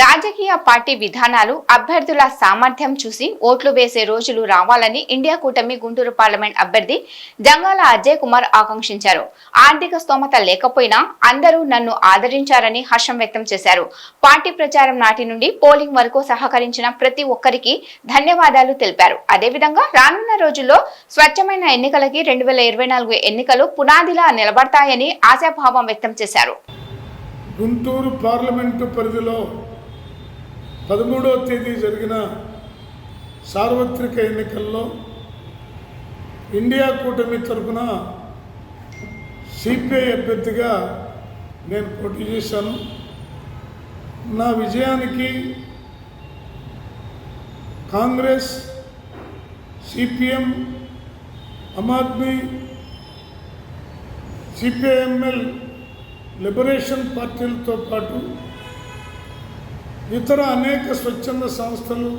రాజకీయ పార్టీ విధానాలు అభ్యర్థుల సామర్థ్యం చూసి ఓట్లు వేసే రోజులు రావాలని ఇండియా కూటమి గుంటూరు పార్లమెంట్ అభ్యర్థి జంగాల అజయ్ కుమార్ ఆకాంక్షించారు. ఆర్థిక స్తోమత లేకపోయినా అందరూ నన్ను ఆదరించారని హర్షం వ్యక్తం చేశారు. పార్టీ ప్రచారం నాటి నుండి పోలింగ్ వరకు సహకరించిన ప్రతి ఒక్కరికి ధన్యవాదాలు తెలిపారు. అదేవిధంగా రానున్న రోజుల్లో స్వచ్ఛమైన ఎన్నికలకి రెండు వేల ఇరవై నాలుగు ఎన్నికలు పునాదిలా నిలబడతాయని ఆశాభావం వ్యక్తం చేశారు. గుంటూరు పార్లమెంటు పరిధిలో పదమూడవ తేదీ జరిగిన సార్వత్రిక ఎన్నికల్లో ఇండియా కూటమి తరఫున సిపిఐ అభ్యర్థిగా నేను పోటీ చేశాను. నా విజయానికి Congress CPM Aam Aadmi CPIML liberation పార్టీలతో పాటు ఇతర అనేక స్వచ్ఛంద సంస్థలు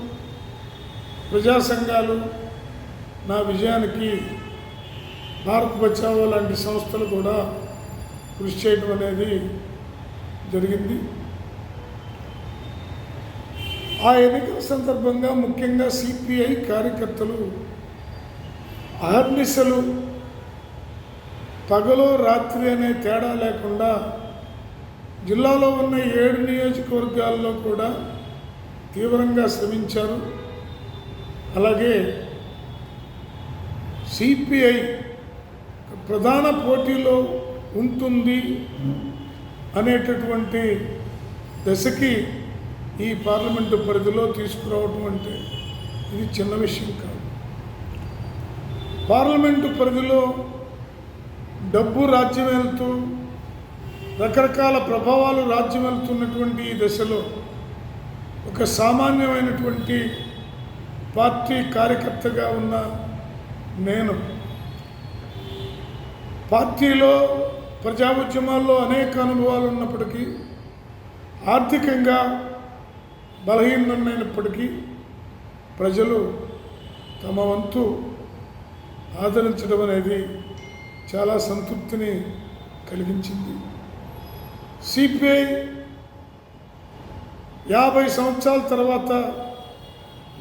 ప్రజా సంఘాలు నా విజయానికి భారత్ బచావో లాంటి సంస్థలు కూడా కృషి చేయడం అనేది జరిగింది. ఆ ఎన్నికల సందర్భంగా ముఖ్యంగా సిపిఐ కార్యకర్తలు అహర్నిశలు పగలు రాత్రి అనే తేడా లేకుండా జిల్లాలో ఉన్న ఏడు నియోజకవర్గాల్లో కూడా తీవ్రంగా శ్రమించారు. అలాగే సిపిఐ ప్రధాన పోటీలో ఉంటుంది అనేటటువంటి దశకి ఈ పార్లమెంటు పరిధిలో తీసుకురావటం అంటే ఇది చిన్న విషయం కాదు. పార్లమెంటు పరిధిలో డబ్బు రాజ్యం వెళ్తూ రకరకాల ప్రభావాలు రాజ్యం వెళ్తున్నటువంటి ఈ దశలో ఒక సామాన్యమైనటువంటి పార్టీ కార్యకర్తగా ఉన్న నేను పార్టీలో ప్రజా ఉద్యమాల్లో అనేక అనుభవాలు ఉన్నప్పటికీ ఆర్థికంగా బలహీనమైనప్పటికీ ప్రజలు తమ వంతు ఆదరించడం అనేది చాలా సంతృప్తిని కలిగించింది. సిపిఐ యాభై సంవత్సరాల తర్వాత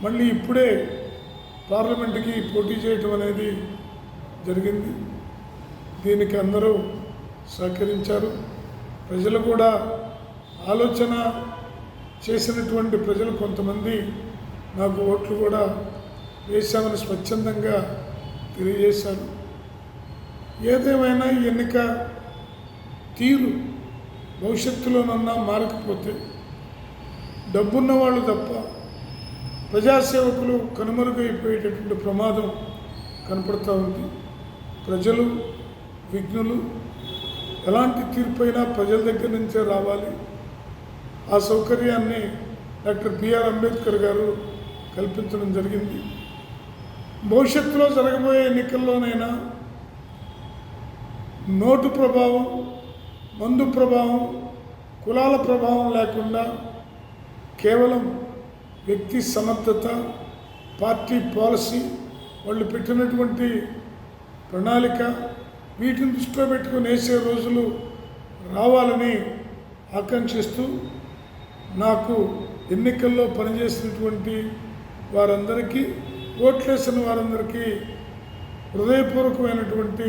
మళ్ళీ ఇప్పుడే పార్లమెంట్కి పోటీ చేయటం అనేది జరిగింది. దీనికి అందరూ సహకరించారు. ప్రజలు కూడా ఆలోచన చేసినటువంటి ప్రజలు కొంతమంది నాకు ఓట్లు కూడా వేశామని స్వచ్ఛందంగా తెలియజేశారు. ఏదేమైనా ఎన్నిక తీరు భవిష్యత్తులోనన్నా మారకపోతే డబ్బున్న వాళ్ళు తప్ప ప్రజాసేవకులు కనుమరుగైపోయేటటువంటి ప్రమాదం కనపడుతూ ఉంది. ప్రజలు విఘ్నులు ఎలాంటి తీర్పు అయినా ప్రజల దగ్గర నుంచే రావాలి. ఆ సౌకర్యాన్ని డాక్టర్ బిఆర్ అంబేద్కర్ గారు కల్పించడం జరిగింది. భవిష్యత్తులో జరగబోయే ఎన్నికల్లోనైనా నోటు ప్రభావం మందు ప్రభావం కులాల ప్రభావం లేకుండా కేవలం వ్యక్తి సమర్థత పార్టీ పాలసీ వాళ్ళు పెట్టినటువంటి ప్రణాళిక వీటిని దృష్టిలో పెట్టుకుని వేసే రోజులు రావాలని ఆకాంక్షిస్తూ నాకు ఎన్నికల్లో పనిచేసినటువంటి వారందరికీ ఓట్లేసిన వారందరికీ హృదయపూర్వకమైనటువంటి